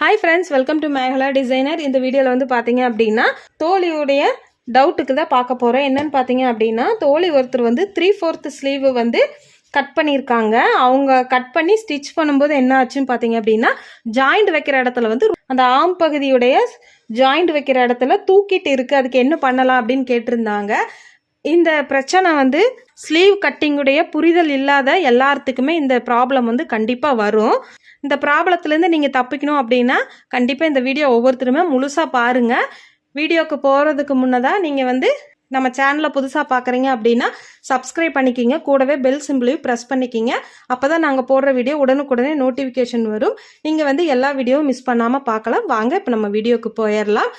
Hi friends welcome to Mekala designer இந்த வீடியோவில் வந்து பார்த்தீங்க அப்படின்னா தோழியுடைய டவுட்டுக்கு தான் பார்க்க போகிறோம் என்னன்னு பார்த்தீங்க அப்படின்னா தோழி ஒருத்தர் வந்து த்ரீ ஃபோர்த் ஸ்லீவ் வந்து கட் பண்ணியிருக்காங்க. அவங்க கட் பண்ணி ஸ்டிச் பண்ணும்போது என்ன ஆச்சுன்னு பார்த்தீங்க அப்படின்னா ஜாயிண்ட் வைக்கிற இடத்துல வந்து அந்த ஆம் பகுதியுடைய ஜாயிண்ட் வைக்கிற இடத்துல தூக்கிட்டு இருக்குது அதுக்கு என்ன பண்ணலாம் அப்படின்னு கேட்டிருந்தாங்க. இந்த பிரச்சனை வந்து ஸ்லீவ் கட்டிங்குடைய புரிதல் இல்லாத எல்லாத்துக்குமே இந்த ப்ராப்ளம் வந்து கண்டிப்பாக வரும். இந்த ப்ராப்ளத்துலேருந்து நீங்கள் தப்பிக்கணும் அப்படின்னா கண்டிப்பாக இந்த வீடியோ ஒவ்வொருத்தருமே முழுசாக பாருங்கள் வீடியோக்கு போகிறதுக்கு முன்னதாக நீங்கள் வந்து நம்ம சேனலை புதுசாக பார்க்குறீங்க அப்படின்னா சப்ஸ்கிரைப் பண்ணிக்கிங்க. கூடவே பெல் சிம்பிளையும் ப்ரெஸ் பண்ணிக்கிங்க. அப்போ தான் நாங்கள் போடுற வீடியோ உடனுக்குடனே நோட்டிஃபிகேஷன் வரும். நீங்கள் வந்து எல்லா வீடியோவும் மிஸ் பண்ணாமல் பார்க்கலாம் வாங்க இப்போ நம்ம வீடியோக்கு போயிடலாம்.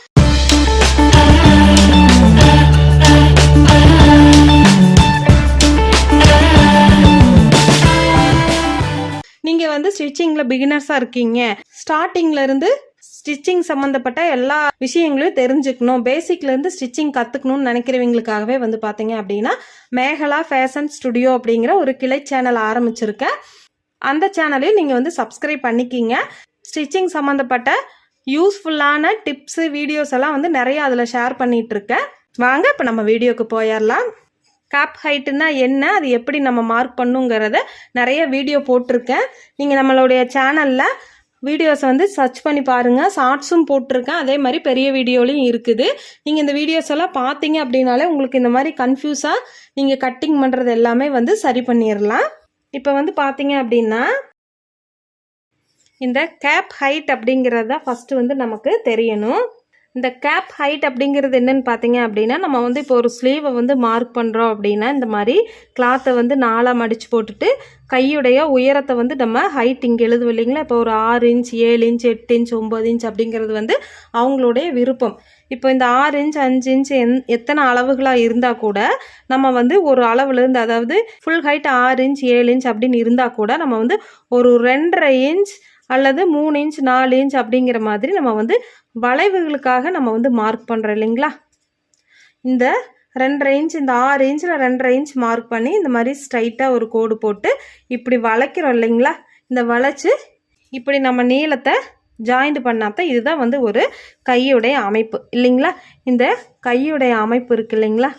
ஸ்டிச்சிங்கில் பிகினர்ஸாக இருக்கீங்க. ஸ்டார்டிங்ல இருந்து ஸ்டிச்சிங் சம்மந்தப்பட்ட எல்லா விஷயங்களையும் தெரிஞ்சுக்கணும். பேசிக்லேருந்து ஸ்டிச்சிங் கற்றுக்கணும்னு நினைக்கிறவங்களுக்காகவே வந்து பார்த்தீங்க அப்படின்னா மேகலா ஃபேஷன் ஸ்டுடியோ அப்படிங்கிற ஒரு கிளை சேனல் ஆரம்பிச்சிருக்கேன். அந்த சேனலையும் நீங்கள் வந்து சப்ஸ்கிரைப் பண்ணிக்கிங்க. ஸ்டிச்சிங் சம்மந்தப்பட்ட யூஸ்ஃபுல்லான டிப்ஸு வீடியோஸ் எல்லாம் வந்து நிறைய அதில் ஷேர் பண்ணிகிட்ருக்கேன் வாங்க இப்போ நம்ம வீடியோக்கு போயிடலாம். கேப் ஹைட்டுனா என்ன அது எப்படி நம்ம மார்க் பண்ணுங்கிறத நிறைய வீடியோ போட்டிருக்கேன். நீங்கள் நம்மளுடைய சேனலில் வீடியோஸை வந்து சர்ச் பண்ணி பாருங்கள் ஷார்ட்ஸும் போட்டிருக்கேன். அதே மாதிரி பெரிய வீடியோலையும் இருக்குது. நீங்கள் இந்த வீடியோஸ் எல்லாம் பார்த்தீங்க அப்படின்னாலே உங்களுக்கு இந்த மாதிரி கன்ஃபியூஸாக நீங்கள் கட்டிங் பண்ணுறது எல்லாமே வந்து சரி பண்ணிடலாம் இப்போ வந்து பார்த்தீங்க அப்படின்னா இந்த கேப் ஹைட் அப்படிங்கிறது தான் ஃபஸ்ட்டு வந்து நமக்கு தெரியணும். இந்த கேப் ஹைட் அப்படிங்கிறது என்னன்னு பார்த்தீங்க அப்படின்னா நம்ம வந்து இப்போ ஒரு ஸ்லீவை வந்து மார்க் பண்ணுறோம் அப்படின்னா இந்த மாதிரி கிளாத்தை வந்து நாலாக மடித்து போட்டுட்டு கையுடைய உயரத்தை வந்து நம்ம ஹைட் இங்கே எழுதுவோம் இல்லைங்களா? இப்போ ஒரு ஆறு இன்ச் ஏழு இன்ச் எட்டு இன்ச் ஒம்பது இன்ச் அப்படிங்கிறது வந்து அவங்களுடைய விருப்பம். இப்போ இந்த ஆறு இன்ச் அஞ்சு இன்ச் எந் எத்தனை அளவுகளாக இருந்தால் கூட நம்ம வந்து ஒரு அளவுலேருந்து அதாவது ஃபுல் ஹைட் ஆறு இன்ச் ஏழு இன்ச் அப்படின்னு இருந்தால் கூட நம்ம வந்து ஒரு ரெண்டரை இன்ச் அல்லது மூணு இன்ச் நாலு இன்ச் அப்படிங்கிற மாதிரி நம்ம வந்து வளைவுகளுக்காக நம்ம வந்து மார்க் பண்ணுறோம் இல்லைங்களா? இந்த ரெண்டரை இன்ச் இந்த ஆறு இன்ச்சில் ரெண்டரை இன்ச் மார்க் பண்ணி இந்த மாதிரி ஸ்ட்ரைட்டாக ஒரு கோடு போட்டு இப்படி வளைக்கிறோம் இல்லைங்களா? இந்த வளைச்சு இப்படி நம்ம நீளத்தை ஜாயிண்ட் பண்ணாதான் இதுதான் வந்து ஒரு கையுடைய அமைப்பு இல்லைங்களா? இந்த கையுடைய அமைப்பு இருக்கு இல்லைங்களா?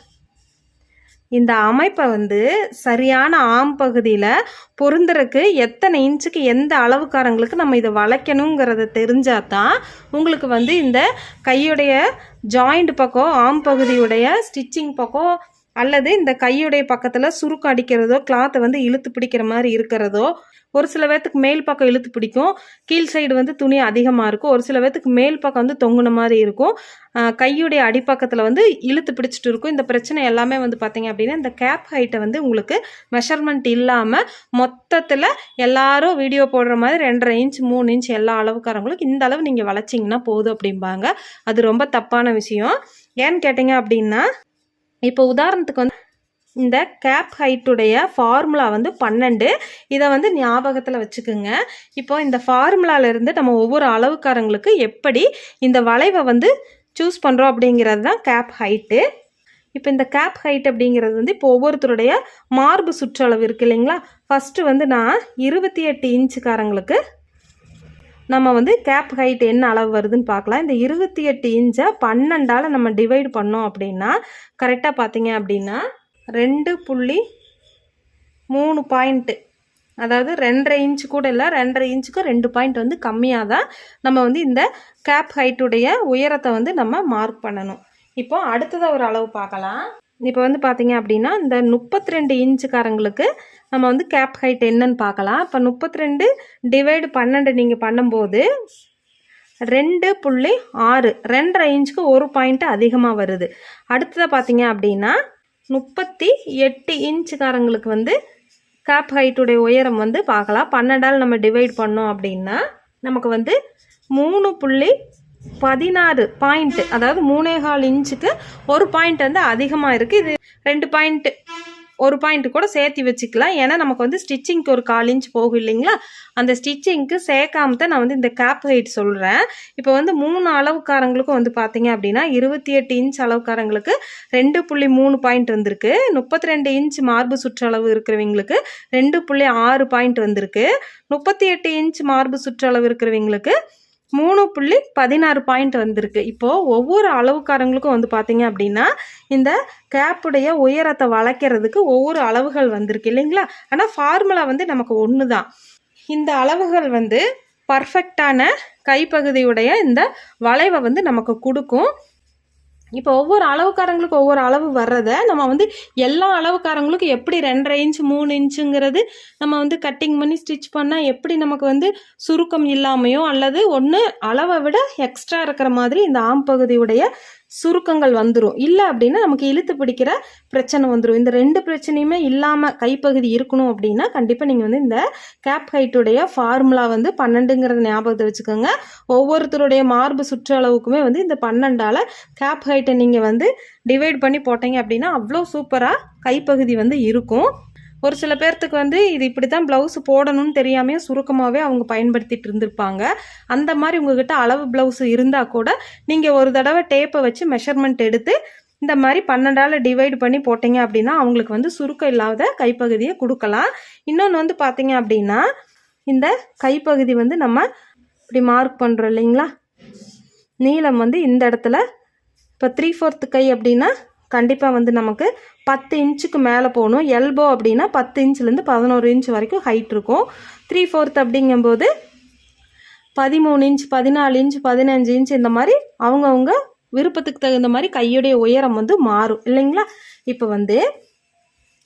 இந்த அமைப்பை வந்து சரியான ஆம் பகுதியில் பொருந்துறக்கு எத்தனை இன்ச்சுக்கு எந்த அளவுக்காரங்களுக்கு நம்ம இதை வளைக்கணுங்கிறத தெரிஞ்சால் தான் உங்களுக்கு வந்து இந்த கையுடைய ஜாயிண்ட் பக்கம் ஆம் பகுதியுடைய ஸ்டிச்சிங் பக்கம் அல்லது இந்த கையுடைய பக்கத்தில் சுருக்கு அடிக்கிறதோ கிளாத்தை வந்து இழுத்து பிடிக்கிற மாதிரி இருக்கிறதோ ஒரு சில பேர்த்துக்கு மேல் பக்கம் இழுத்து பிடிக்கும். கீழ் சைடு வந்து துணி அதிகமாக இருக்கும். ஒரு சில பேர்த்துக்கு மேல் பக்கம் வந்து தொங்குன மாதிரி இருக்கும். கையுடைய அடிப்பக்கத்தில் வந்து இழுத்து பிடிச்சிட்டு இருக்கும். இந்த பிரச்சனை எல்லாமே வந்து பார்த்தீங்க அப்படின்னா இந்த கேப் ஹைட்டை வந்து உங்களுக்கு மெஷர்மெண்ட் இல்லாமல் மொத்தத்தில் எல்லாரும் வீடியோ போடுற மாதிரி ரெண்டரை இன்ச் மூணு இன்ச் எல்லா அளவுக்காரங்களுக்கு இந்த அளவு நீங்கள் வளைச்சிங்கன்னா போதும் அப்படிம்பாங்க. அது ரொம்ப தப்பான விஷயம். ஏன்னு கேட்டிங்க அப்படின்னா இப்போ உதாரணத்துக்கு வந்து இந்த கேப் ஹைட்டுடைய ஃபார்முலா வந்து பன்னெண்டு. இதை வந்து ஞாபகத்தில் வச்சுக்கோங்க. இப்போ இந்த ஃபார்முலாவிலேருந்து நம்ம ஒவ்வொரு அளவுக்காரங்களுக்கு எப்படி இந்த வளைவை வந்து சூஸ் பண்ணுறோம் அப்படிங்கிறது தான் கேப் ஹைட்டு இப்போ இந்த கேப் ஹைட் அப்படிங்கிறது வந்து இப்போ ஒவ்வொருத்தருடைய மார்பு சுற்றளவு இருக்குது இல்லைங்களா? ஃபஸ்ட்டு வந்து நான் இருபத்தி எட்டு இன்ச்சுக்காரங்களுக்கு நம்ம வந்து கேப் ஹைட் என்ன அளவு வருதுன்னு பார்க்கலாம். இந்த இருபத்தி எட்டு இன்ச்சை பன்னெண்டால் நம்ம டிவைட் பண்ணோம் அப்படின்னா கரெக்டாக பார்த்தீங்க அப்படின்னா ரெண்டு புள்ளி மூணு பாயிண்ட்டு அதாவது ரெண்டரை இன்ச்சு கூட இல்லை ரெண்டரை இன்ச்சுக்கு ரெண்டு பாயிண்ட் வந்து கம்மியாக தான் நம்ம வந்து இந்த கேப் ஹைட்டுடைய உயரத்தை வந்து நம்ம மார்க் பண்ணணும். இப்போ அடுத்ததாக ஒரு அளவு பார்க்கலாம். இப்போ வந்து பார்த்தீங்க அப்படின்னா இந்த முப்பத்தி ரெண்டு இன்ச்சுக்காரங்களுக்கு நம்ம வந்து கேப் ஹைட் என்னன்னு பார்க்கலாம். இப்போ முப்பத்தி ரெண்டு டிவைடு பன்னெண்டு நீங்கள் பண்ணும்போது ரெண்டு புள்ளி ஆறு ரெண்டரை இன்ச்சுக்கு ஒரு பாயிண்ட்டு அதிகமாக வருது. அடுத்ததாக பார்த்தீங்க அப்படின்னா முப்பத்தி எட்டு இன்ச்சுக்காரங்களுக்கு வந்து கேப் ஹைட்டுடைய உயரம் வந்து பார்க்கலாம். பன்னெண்டால் நம்ம டிவைட் பண்ணோம் அப்படின்னா நமக்கு வந்து மூணு புள்ளி பதினாறு பாயிண்ட்டு அதாவது மூணே கால் இன்ச்சுக்கு ஒரு பாயிண்ட் வந்து அதிகமாக இருக்குது இது ரெண்டு பாயிண்ட்டு ஒரு பாயிண்ட் கூட சேர்த்து வச்சுக்கலாம். ஏன்னா நமக்கு வந்து ஸ்டிச்சிங்க்கு ஒரு கால் இன்ச் போகும் இல்லைங்களா? அந்த ஸ்டிச்சிங்க்கு சேர்க்காம தான் நான் வந்து இந்த கேப் ஹைட் சொல்கிறேன் இப்போ வந்து மூணு அளவுக்காரங்களுக்கும் வந்து பார்த்தீங்க அப்படின்னா இருபத்தி எட்டு இன்ச் அளவுக்காரங்களுக்கு ரெண்டு புள்ளி மூணு பாயிண்ட் வந்திருக்கு. முப்பத்தி ரெண்டு இன்ச் மார்பு சுற்றளவு இருக்கிறவங்களுக்கு ரெண்டு புள்ளி ஆறு பாயிண்ட் வந்திருக்கு. முப்பத்தி எட்டு இன்ச் மார்பு சுற்றளவு இருக்கிறவங்களுக்கு மூணு புள்ளி பதினாறு பாயிண்ட் வந்திருக்கு. இப்போது ஒவ்வொரு அளவுக்காரங்களுக்கும் வந்து பார்த்தீங்க அப்படின்னா இந்த கேப்புடைய உயரத்தை வளைக்கிறதுக்கு ஒவ்வொரு அளவுகள் வந்திருக்கு இல்லைங்களா? ஆனால் ஃபார்முலா வந்து நமக்கு ஒன்று தான் இந்த அளவுகள் வந்து பர்ஃபெக்டான கைப்பகுதியுடைய இந்த வளைவை வந்து நமக்கு கொடுக்கும். இப்போ ஒவ்வொரு அளவுக்காரங்களுக்கும் ஒவ்வொரு அளவு வர்றதை நம்ம வந்து எல்லா அளவுக்காரங்களுக்கும் எப்படி ரெண்டரை இன்ச் மூணு இன்ச்சுங்கிறது நம்ம வந்து கட்டிங் பண்ணி ஸ்டிச் பண்ணால் எப்படி நமக்கு வந்து சுருக்கம் இல்லாமையோ அல்லது ஒன்று அளவை விட எக்ஸ்ட்ரா இருக்கிற மாதிரி இந்த ஆம் பகுதியுடைய சுருக்கங்கள் வந்துடும் இல்லை அப்படின்னா நமக்கு இழுத்து பிடிக்கிற பிரச்சனை வந்துடும் இந்த ரெண்டு பிரச்சனையுமே இல்லாமல் கைப்பகுதி இருக்கணும் அப்படின்னா கண்டிப்பாக நீங்கள் வந்து இந்த கேப் ஹைட்டுடைய ஃபார்முலா வந்து பன்னெண்டுங்கிறத ஞாபகத்தை வச்சுக்கோங்க. ஒவ்வொருத்தருடைய மார்பு சுற்றளவுக்குமே வந்து இந்த பன்னெண்டால் கேப் ஹைட்டை நீங்கள் வந்து டிவைட் பண்ணி போட்டீங்க அப்படின்னா அவ்வளோ சூப்பராக கைப்பகுதி வந்து இருக்கும். ஒரு சில பேர்த்துக்கு வந்து இது இப்படி தான் ப்ளவுஸ் போடணும்னு தெரியாமே சுருக்கமாகவே அவங்க பயன்படுத்திட்டு இருந்திருப்பாங்க. அந்த மாதிரி உங்ககிட்ட அளவு ப்ளவுஸ் இருந்தால் கூட நீங்கள் ஒரு தடவை டேப்பை வச்சு மெஷர்மெண்ட் எடுத்து இந்த மாதிரி பன்னெண்டால் டிவைட் பண்ணி போட்டீங்க அப்படின்னா அவங்களுக்கு வந்து சுருக்கம் இல்லாத கைப்பகுதியை கொடுக்கலாம். இன்னொன்று வந்து பார்த்தீங்க அப்படின்னா இந்த கைப்பகுதி வந்து நம்ம இப்படி மார்க் பண்ணுறோம் இல்லைங்களா? நீளம் வந்து இந்த இடத்துல. இப்போ த்ரீ ஃபோர்த்து கை அப்படின்னா கண்டிப்பாக வந்து நமக்கு பத்து இன்ச்சுக்கு மேலே போகணும். எல்போ அப்படின்னா பத்து இன்ச்லேருந்து பதினோரு இன்ச் வரைக்கும் ஹைட் இருக்கும். த்ரீ ஃபோர்த் அப்படிங்கும்போது பதிமூணு இன்ச் பதினாலு இன்ச் பதினஞ்சு இன்ச் இந்த மாதிரி அவங்கவுங்க விருப்பத்துக்கு தகுந்த மாதிரி கையுடைய உயரம் வந்து மாறும். இல்லைங்களா? இப்போ வந்து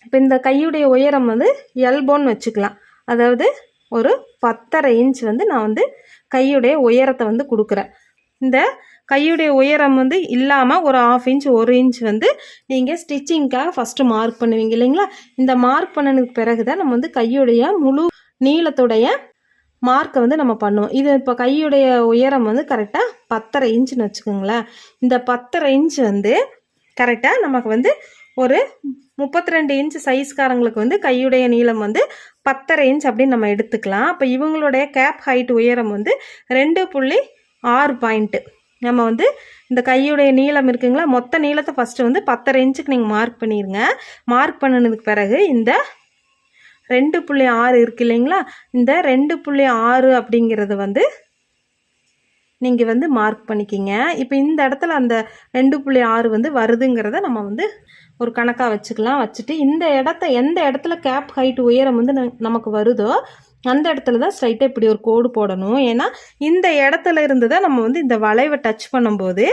இப்போ இந்த கையுடைய உயரம் வந்து எல்போன்னு வச்சுக்கலாம். அதாவது ஒரு பத்தரை இன்ச் வந்து நான் வந்து கையுடைய உயரத்தை வந்து கொடுக்குறேன். இந்த கையுடைய உயரம் வந்து இல்லாமல் ஒரு ஆஃப் இன்ச் ஒரு இன்ச் வந்து நீங்கள் ஸ்டிச்சிங்க்காக ஃபஸ்ட்டு மார்க் பண்ணுவீங்க இல்லைங்களா? இந்த மார்க் பண்ணதுக்கு பிறகு தான் நம்ம வந்து கையுடைய முழு நீளத்துடைய மார்க்கை வந்து நம்ம பண்ணுவோம். இது இப்போ கையுடைய உயரம் வந்து கரெக்டாக பத்தரை இன்ச்சுன்னு வச்சுக்கோங்களேன். இந்த பத்தரை இன்ச் வந்து கரெக்டாக நமக்கு வந்து ஒரு முப்பத்தி ரெண்டு இன்ச் சைஸ்காரங்களுக்கு வந்து கையுடைய நீளம் வந்து பத்தரை இன்ச் அப்படின்னு நம்ம எடுத்துக்கலாம். அப்போ இவங்களுடைய கேப் ஹைட் உயரம் வந்து ரெண்டு புள்ளி ஆறு பாயிண்ட்டு நம்ம வந்து இந்த கையுடைய நீளம் இருக்குங்களா? மொத்த நீளத்தை ஃபஸ்ட்டு வந்து பத்தரை இன்ச்சுக்கு நீங்கள் மார்க் பண்ணிடுங்க மார்க் பண்ணினதுக்கு பிறகு இந்த ரெண்டு புள்ளி ஆறு இருக்கு இல்லைங்களா? இந்த ரெண்டு புள்ளி ஆறு அப்படிங்கிறது வந்து நீங்கள் வந்து மார்க் பண்ணிக்கிங்க. இப்போ இந்த இடத்துல அந்த ரெண்டு புள்ளி ஆறு வந்து வருதுங்கிறத நம்ம வந்து ஒரு கணக்காக வச்சுக்கலாம். வச்சுட்டு இந்த இடத்த எந்த இடத்துல கேப் ஹைட் உயரம் வந்து ந- நமக்கு வருதோ அந்த இடத்துல தான் ஸ்ட்ரைட்டாக இப்படி ஒரு கோடு போடணும். ஏன்னா இந்த இடத்துல இருந்து தான் நம்ம வந்து இந்த வளைவை டச் பண்ணும்போது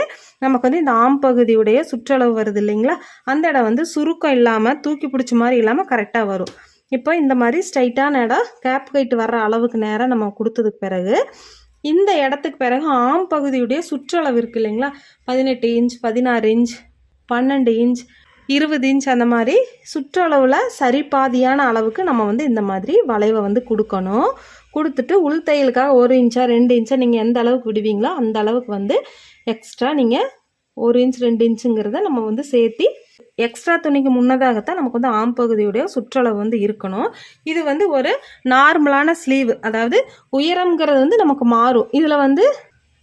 நமக்கு வந்து இந்த ஆம் பகுதியுடைய சுற்றளவு வருது இல்லைங்களா? அந்த இடம் வந்து சுருக்கம் இல்லாமல் தூக்கி பிடிச்ச மாதிரி இல்லாமல் கரெக்டாக வரும். இப்போ இந்த மாதிரி ஸ்ட்ரைட்டான இடம் கேப் கைட்டு வர்ற அளவுக்கு நேரம் நம்ம கொடுத்ததுக்கு பிறகு இந்த இடத்துக்கு பிறகு ஆம் பகுதியுடைய சுற்றளவு இருக்குது இல்லைங்களா? பதினெட்டு இன்ச் பதினாறு இன்ச் பன்னெண்டு இன்ச் இருபது இன்ச் அந்த மாதிரி சுற்றளவில் சரி பாதியான அளவுக்கு நம்ம வந்து இந்த மாதிரி வளைவை வந்து கொடுக்கணும். கொடுத்துட்டு உள் தையலுக்காக ஒரு இன்ச்சாக ரெண்டு இன்ச்சாக நீங்கள் எந்த அளவுக்கு விடுவீங்களோ அந்த அளவுக்கு வந்து எக்ஸ்ட்ரா நீங்கள் ஒரு இன்ச் ரெண்டு இன்ச்சுங்கிறத நம்ம வந்து சேர்த்தி எக்ஸ்ட்ரா துணிக்கு முன்னதாகத்தான் நமக்கு வந்து ஆம் பகுதியுடைய சுற்றளவு வந்து இருக்கணும். இது வந்து ஒரு நார்மலான ஸ்லீவ் அதாவது உயரம்ங்கிறது வந்து நமக்கு மாறும். இதில் வந்து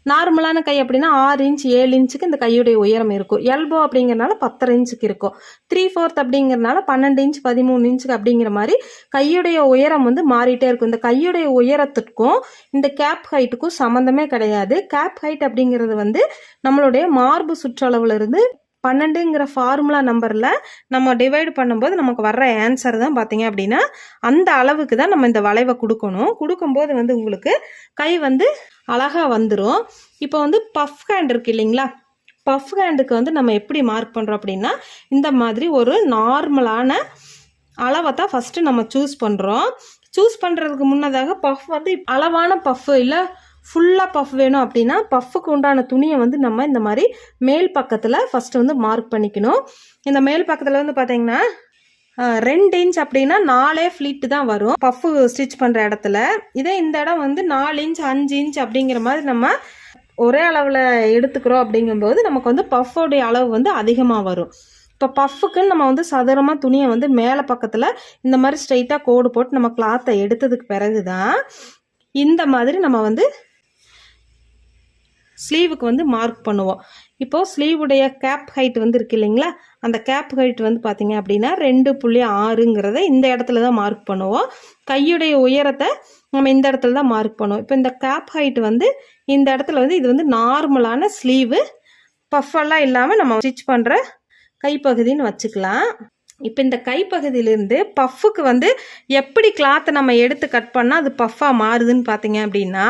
நார்மலான கை அப்படின்னா ஆறு இன்ச் ஏழு இன்ச்சுக்கு இந்த கையுடைய உயரம் இருக்கும். எல்போ அப்படிங்கிறனால பத்தரை இன்ச்சுக்கு இருக்கும். த்ரீ ஃபோர்த் அப்படிங்கிறனால பன்னெண்டு இன்ச் பதிமூணு இன்ச்சுக்கு அப்படிங்கிற மாதிரி கையுடைய உயரம் வந்து மாறிட்டே இருக்கும். இந்த கையுடைய உயரத்துக்கும் இந்த கேப் ஹைட்டுக்கும் சம்மந்தமே கிடையாது. கேப் ஹைட் அப்படிங்கிறது வந்து நம்மளுடைய மார்பு சுற்றளவுல இருந்து பன்னெண்டுங்கிற ஃபார்முலா நம்பரில் நம்ம டிவைடு பண்ணும்போது நமக்கு வர்ற ஆன்சர் தான் பார்த்தீங்க அப்படின்னா அந்த அளவுக்கு தான் நம்ம இந்த வளைவை கொடுக்கணும். கொடுக்கும்போது வந்து உங்களுக்கு கை வந்து அழகாக வந்துடும் இப்போ வந்து பஃப் ஹேண்ட் இருக்கு இல்லைங்களா? பஃப் ஹேண்டுக்கு வந்து நம்ம எப்படி மார்க் பண்ணுறோம் அப்படின்னா இந்த மாதிரி ஒரு நார்மலான அளவை தான் ஃபஸ்ட்டு நம்ம சூஸ் பண்ணுறோம் சூஸ் பண்ணுறதுக்கு முன்னதாக பஃப் வந்து அளவான பஃப் இல்லை ஃபுல்லாக பஃப் வேணும் அப்படின்னா பஃப்புக்கு உண்டான துணியை வந்து நம்ம இந்த மாதிரி மேல் பக்கத்தில் ஃபஸ்ட்டு வந்து மார்க் பண்ணிக்கணும். இந்த மேல் பக்கத்தில் வந்து பார்த்தீங்கன்னா ரெண்டு இன்ச் அப்படின்னா நாலே ஃப்ளீட்டு தான் வரும். பஃப்பு ஸ்டிச் பண்ணுற இடத்துல. இதே இந்த இடம் வந்து நாலு இன்ச் அஞ்சு இன்ச் அப்படிங்கிற மாதிரி நம்ம ஒரே அளவில் எடுத்துக்கிறோம் அப்படிங்கும்போது நமக்கு வந்து பஃப்போடைய அளவு வந்து அதிகமாக வரும். இப்போ பஃப்புக்குன்னு நம்ம வந்து சதுரமாக துணியை வந்து மேலே பக்கத்தில் இந்த மாதிரி ஸ்ட்ரைட்டாக கோடு போட்டு நம்ம கிளாத்தை எடுத்ததுக்கு பிறகு தான் இந்த மாதிரி நம்ம வந்து ஸ்லீவுக்கு வந்து மார்க் பண்ணுவோம். இப்போது ஸ்லீவுடைய கேப் ஹைட் வந்து இருக்கு இல்லைங்களா? அந்த கேப் ஹைட் வந்து பார்த்தீங்க அப்படின்னா ரெண்டு புள்ளி ஆறுங்கிறத இந்த இடத்துல தான் மார்க் பண்ணுவோம். கையுடைய உயரத்தை நம்ம இந்த இடத்துல தான் மார்க் பண்ணுவோம். இப்போ இந்த கேப் ஹைட் வந்து இந்த இடத்துல வந்து இது வந்து நார்மலான ஸ்லீவு பஃபெல்லாம் இல்லாமல் நம்ம ஸ்டிச் பண்ணுற கைப்பகுதின்னு வச்சுக்கலாம். இப்போ இந்த கைப்பகுதியிலேருந்து பஃப்புக்கு வந்து எப்படி கிளாத்தை நம்ம எடுத்து கட் பண்ணால் அது பஃப்பாக மாறுதுன்னு பார்த்தீங்க அப்படின்னா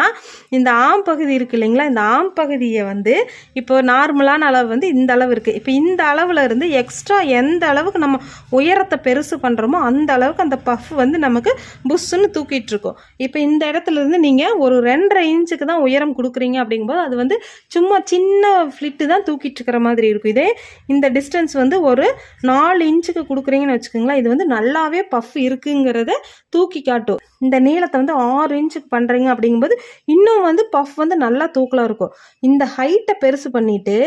இந்த ஆம் பகுதி இருக்கு இல்லைங்களா? இந்த ஆம் பகுதியை வந்து இப்போ நார்மலான அளவு வந்து இந்த அளவு இருக்குது இப்போ இந்த அளவில் இருந்து எக்ஸ்ட்ரா எந்த அளவுக்கு நம்ம உயரத்தை பெருசு பண்ணுறோமோ அந்த அளவுக்கு அந்த பஃப் வந்து நமக்கு புஷ்ஷுன்னு தூக்கிட்டு இருக்கும். இப்போ இந்த இடத்துல இருந்து நீங்கள் ஒரு ரெண்டரை இன்ச்சுக்கு தான் உயரம் கொடுக்குறீங்க அப்படிங்கும்போது அது வந்து சும்மா சின்ன ஃப்ளிட்டு தான் தூக்கிட்டு இருக்கிற மாதிரி இருக்கும். இதே இந்த டிஸ்டன்ஸ் வந்து ஒரு நாலு இன்ச்சுக்கு கொடுக்குறீங்கன்னு வச்சுக்கோங்களேன் இது வந்து நல்லாவே பஃப் இருக்குங்கிறத தூக்கி காட்டும். இந்த நீளத்தை வந்து ஆறு இன்ச்சுக்கு பண்ணுறீங்க அப்படிங்கும்போது இன்னும் வந்து பஃப் வந்து நல்லா தூக்கலாக இருக்கும். இந்த ஹைட்டை பெருசு பண்ணிவிட்டு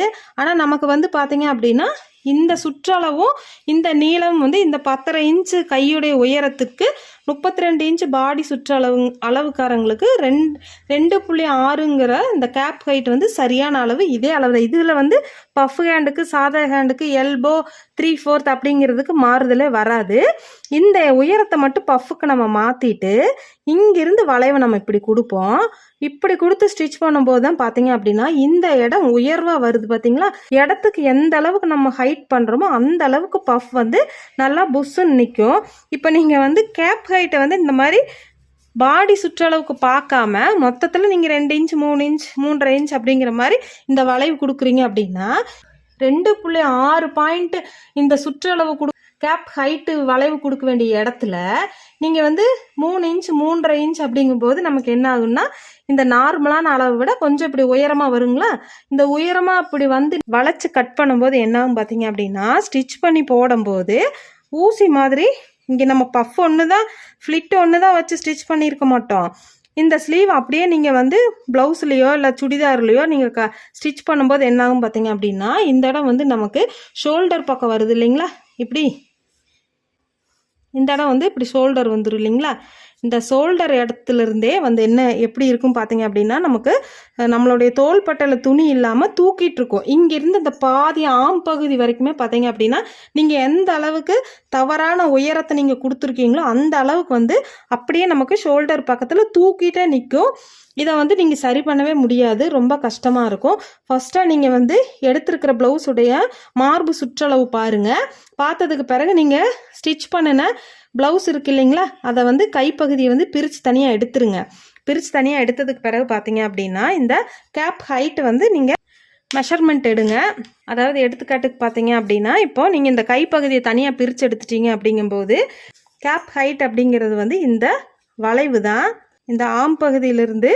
ஆனால் நமக்கு வந்து பார்த்தீங்க அப்படின்னா இந்த சுற்றளவும் இந்த நீளம் வந்து இந்த பத்தரை இன்ச்சு கையுடைய உயரத்துக்கு முப்பத்தி ரெண்டு இன்ச்சு பாடி சுற்றளவு அளவுக்காரங்களுக்கு ரெண்டு ரெண்டு புள்ளி ஆறுங்கிற இந்த கேப் ஹைட் வந்து சரியான அளவு இதே அளவு தான் இதில் வந்து பஃப் ஹேண்டுக்கு சாதா ஹேண்டுக்கு எல்போ த்ரீ ஃபோர்த் அப்படிங்கிறதுக்கு மாறுதலே வராது. இந்த உயரத்தை மட்டும் பஃப்புக்கு நம்ம மாற்றிட்டு இங்கிருந்து வளைவை நம்ம இப்படி கொடுப்போம். இப்படி கொடுத்து ஸ்டிச் பண்ணும்போது தான் பார்த்தீங்க அப்படின்னா இந்த இடம் உயர்வாக வருது பார்த்தீங்களா இடத்துக்கு எந்த அளவுக்கு நம்ம ஹைட் பண்ணுறோமோ அந்த அளவுக்கு பஃப் வந்து நல்லா புஷ்ஷுன்னு நிற்கும் இப்போ நீங்கள் வந்து கேப் ஹைட்டை வந்து இந்த மாதிரி பாடி சுற்றளவுக்கு பார்க்காம மொத்தத்தில் நீங்கள் ரெண்டு இன்ச் மூணு இன்ச் மூன்றரை இன்ச் அப்படிங்கிற மாதிரி இந்த வளைவு கொடுக்குறீங்க அப்படின்னா ரெண்டு புள்ளி ஆறு பாயிண்ட் இந்த சுற்றளவு கொடு கேப் ஹைட்டு வளைவு கொடுக்க வேண்டிய இடத்துல நீங்கள் வந்து மூணு இன்ச் மூன்றரை இன்ச் அப்படிங்கும்போது நமக்கு என்ன ஆகும்னா இந்த நார்மலான அளவை விட கொஞ்சம் இப்படி உயரமாக வருங்களா? இந்த உயரமாக அப்படி வந்து வளைச்சு கட் பண்ணும்போது என்ன ஆகும் பார்த்தீங்க அப்படின்னா ஸ்டிச் பண்ணி போடும்போது ஊசி மாதிரி இங்கே நம்ம பஃப் ஒன்று தான் ஃப்ளிட் ஒன்று தான் வச்சு ஸ்டிச் பண்ணியிருக்க மாட்டோம். இந்த ஸ்லீவ் அப்படியே நீங்கள் வந்து ப்ளவுஸ்லேயோ இல்லை சுடிதார்லேயோ நீங்கள் க ஸ்டிச் பண்ணும்போது என்னாகும் பார்த்தீங்க அப்படின்னா இந்த இடம் வந்து நமக்கு ஷோல்டர் பக்கம் வருது இல்லைங்களா? இப்படி. இந்த இடம் வந்து இப்படி ஷோல்டர் வந்துடும் இல்லைங்களா? இந்த ஷோல்டர் இடத்துல இருந்தே வந்து என்ன எப்படி இருக்கும் பார்த்தீங்க அப்படின்னா நமக்கு நம்மளுடைய தோள்பட்டையில் துணி இல்லாமல் தூக்கிட்டு இருக்கும். இங்கிருந்து இந்த பாதி ஆம் பகுதி வரைக்குமே பார்த்தீங்க அப்படின்னா நீங்கள் எந்த அளவுக்கு தவறான உயரத்தை நீங்கள் கொடுத்துருக்கீங்களோ அந்த அளவுக்கு வந்து அப்படியே நமக்கு ஷோல்டர் பக்கத்தில் தூக்கிட்டே நிற்கும். இதை வந்து நீங்கள் சரி பண்ணவே முடியாது. ரொம்ப கஷ்டமாக இருக்கும். ஃபஸ்ட்டாக நீங்கள் வந்து எடுத்துருக்கிற ப்ளவுஸுடைய மார்பு சுற்றளவு பாருங்கள் பார்த்ததுக்கு பிறகு நீங்கள் ஸ்டிச் பண்ணின ப்ளவுஸ் இருக்கு இல்லைங்களா? அதை வந்து கைப்பகுதியை வந்து பிரித்து தனியாக எடுத்துருங்க. பிரித்து தனியாக எடுத்ததுக்கு பிறகு பார்த்தீங்க அப்படின்னா இந்த கேப் ஹைட் வந்து நீங்கள் மெஷர்மெண்ட் எடுங்க. அதாவது எடுத்துக்காட்டுக்கு பார்த்தீங்க அப்படின்னா இப்போ நீங்கள் இந்த கைப்பகுதியை தனியாக பிரித்து எடுத்துட்டீங்க அப்படிங்கும்போது கேப் ஹைட் அப்படிங்கிறது வந்து இந்த வளைவு தான் இந்த ஆம் பகுதியிலிருந்து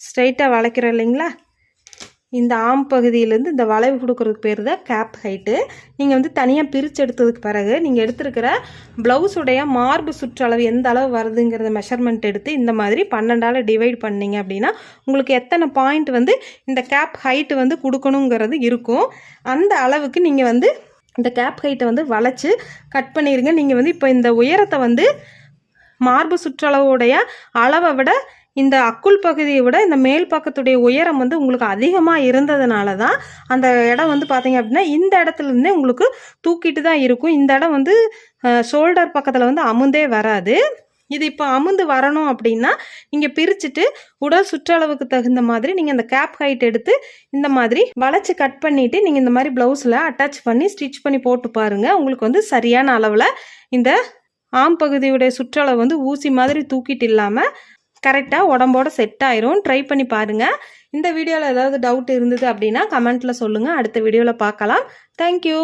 ஸ்ட்ரைட்டாக வளைக்கிறோம் இல்லைங்களா? இந்த ஆம் பகுதியிலேருந்து இந்த வளைவு கொடுக்குறதுக்கு பேர் தான் கேப் ஹைட்டு நீங்கள் வந்து தனியாக பிரித்து எடுத்ததுக்கு பிறகு நீங்கள் எடுத்திருக்கிற ப்ளவுஸுடைய மார்பு சுற்றளவு எந்த அளவு வருதுங்கிறத மெஷர்மெண்ட் எடுத்து இந்த மாதிரி பன்னெண்டால் டிவைட் பண்ணீங்க அப்படின்னா உங்களுக்கு எத்தனை பாயிண்ட் வந்து இந்த கேப் ஹைட்டு வந்து கொடுக்கணுங்கிறது இருக்கும். அந்த அளவுக்கு நீங்கள் வந்து இந்த கேப் ஹைட்டை வந்து வளைச்சி கட் பண்ணிடுங்க நீங்கள் வந்து இப்போ இந்த உயரத்தை வந்து மார்பு சுற்றளவுடைய அளவை விட இந்த அக்குள் பகுதியை விட இந்த மேல் பக்கத்துடைய உயரம் வந்து உங்களுக்கு அதிகமாக இருந்ததுனால தான் அந்த இடம் வந்து பார்த்தீங்க அப்படின்னா இந்த இடத்துல இருந்தே உங்களுக்கு தூக்கிட்டு தான் இருக்கும். இந்த இடம் வந்து ஷோல்டர் பக்கத்தில் வந்து அமுந்தே வராது. இது இப்போ அமுந்து வரணும் அப்படின்னா நீங்கள் பிரிச்சுட்டு உடல் சுற்றளவுக்கு தகுந்த மாதிரி நீங்கள் அந்த கேப் ஹைட் எடுத்து இந்த மாதிரி வளைச்சி கட் பண்ணிவிட்டு நீங்கள் இந்த மாதிரி ப்ளவுஸில் அட்டாச் பண்ணி ஸ்டிச் பண்ணி போட்டு பாருங்கள் உங்களுக்கு வந்து சரியான அளவில் இந்த ஆம் பகுதியுடைய சுற்றளவு வந்து ஊசி மாதிரி தூக்கிட்டு இல்லாமல் கரெக்டாக உடம்போட செட் ஆயிரும். ட்ரை பண்ணி பாருங்கள் இந்த வீடியோவில் ஏதாவது டவுட் இருந்தது அப்படின்னா கமெண்ட்டில் சொல்லுங்கள் அடுத்த வீடியோவில் பார்க்கலாம். தேங்க்யூ